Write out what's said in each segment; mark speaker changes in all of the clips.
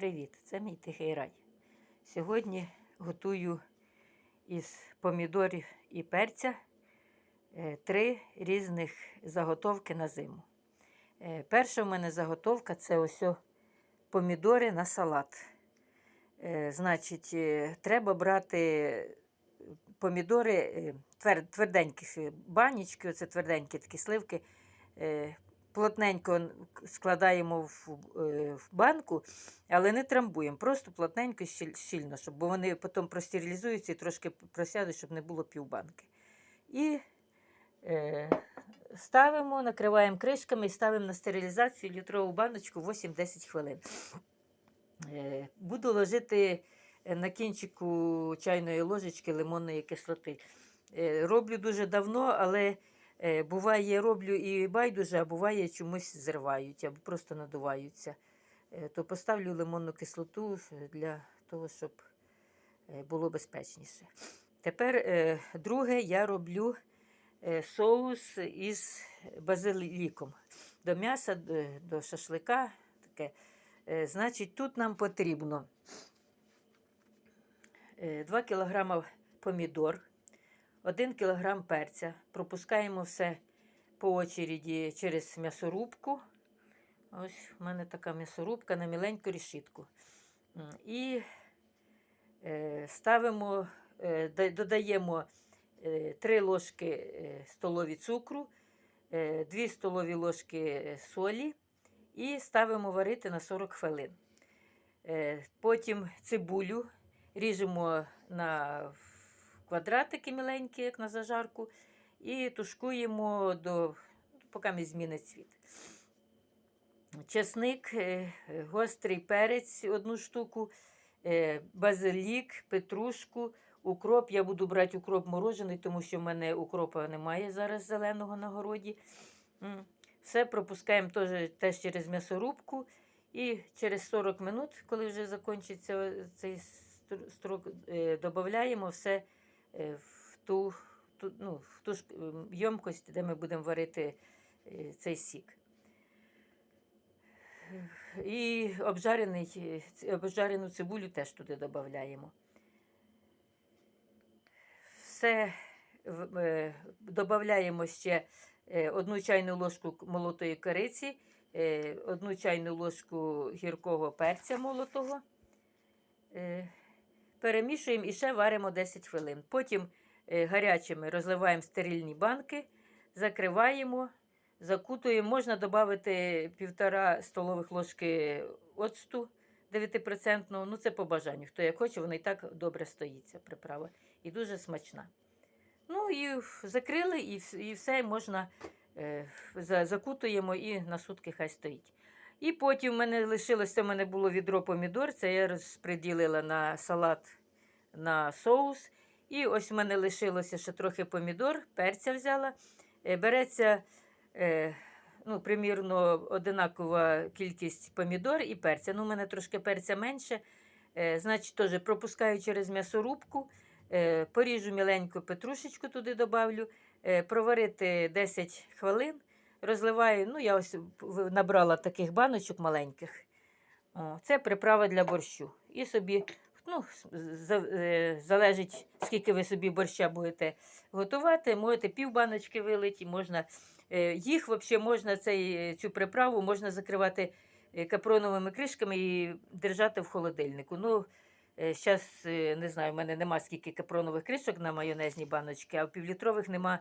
Speaker 1: Привіт! Це мій тихий рай. Сьогодні готую із помідорів і перця е, три різних заготовки на зиму. Е, Перша в мене заготовка це ось помідори на салат. Е, Значить, треба брати помідори тверденькі банічки, оце тверденькі такі сливки. Плотненько складаємо в, е, в банку, але не трамбуємо. Просто плотненько щіль- щільно, щоб бо вони потім простерилізуються і трошки просядуть, щоб не було півбанки. І е, ставимо, накриваємо кришками і ставимо на стерилізацію літрову баночку 8-10 хвилин. Е, буду ложити е, на кінчику чайної ложечки лимонної кислоти. Е, роблю дуже давно, але буває, роблю і байдуже, а буває чомусь зривають або просто надуваються. Е, то поставлю лимонну кислоту е, для того, щоб е, було безпечніше. Тепер е, друге я роблю е, соус із базиліком. До м'яса, до, шашлика. Таке. Е, Значить, тут нам потрібно 2 кг помідор, 1 кг перця. Пропускаємо все по очереді через м'ясорубку. Ось в мене така м'ясорубка на міленьку решітку. І е, ставимо, е, додаємо 3 ложки е, столові цукру, 2 столові ложки солі і ставимо варити на 40 хвилин. Потім цибулю ріжемо на квадратики міленькі, як на зажарку, і тушкуємо до, поки не змінить цвіт. Чесник, е, гострий перець одну штуку, е, базилік, петрушку, укроп. Я буду брати укроп морожений, тому що в мене укропа немає зараз зеленого на городі. Все пропускаємо теж, теж через м'ясорубку. І через 40 минут, коли вже закінчиться цей строк, е, додаємо все в ту, ту, ну, в ту ж ємкость, де ми будемо варити е, цей сік. І обжарений, е, обжарену цибулю теж туди додаємо. Все е, додаємо ще е, одну чайну ложку молотої кориці, е, одну чайну ложку гіркого перця молотого. Перемішуємо і ще варимо 10 хвилин. Потім е, гарячими розливаємо стерильні банки, закриваємо, закутуємо. Можна додати півтора столових ложки оцту 9%. Ну, це по бажанню. Хто як хоче, вона і так добре стоїться приправа. І дуже смачна. Ну і закрили, і, все можна е, закутуємо і на сутки хай стоїть. І потім в мене лишилося, в мене було відро помідор, це я розподілила на салат на соус. І ось в мене лишилося ще трохи помідор, перця взяла. Е, Береться, е, ну, примірно, одинакова кількість помідор і перця. Ну, у мене трошки перця менше. Е, Значить, теж пропускаю через м'ясорубку, поріжу міленьку петрушечку туди добавлю, проварити 10 хвилин. Розливаю, ну, я ось набрала таких баночок маленьких. О, це приправа для борщу. І собі, ну, е, залежить, скільки ви собі борща будете готувати. Можете пів вилити, можна. е, Їх взагалі можна цей, цю приправу можна закривати е, капроновими кришками і держати в холодильнику. Ну, зараз не знаю, в мене нема скільки капронових кришок на майонезні баночки, а в півлітрових нема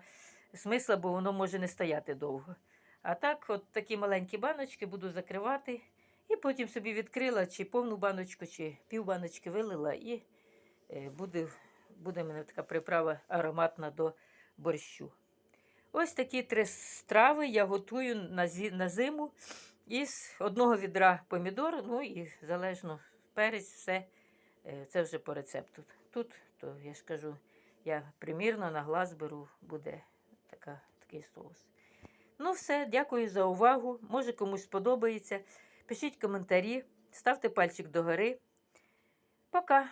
Speaker 1: смисла, бо воно може не стояти довго. А так, от такі маленькі баночки буду закривати. І потім собі відкрила чи повну баночку, чи пів баночки вилила, і е, буде, буде в мене така приправа ароматна до борщу. Ось такі три страви я готую на, зиму із одного відра помідор, ну і залежно перець, все е, це вже по рецепту. Тут, то я ж кажу, я примірно на глаз беру, буде така, соус. Ну, все, дякую за увагу. Може комусь сподобається. Пишіть коментарі, ставте пальчик догори. Пока!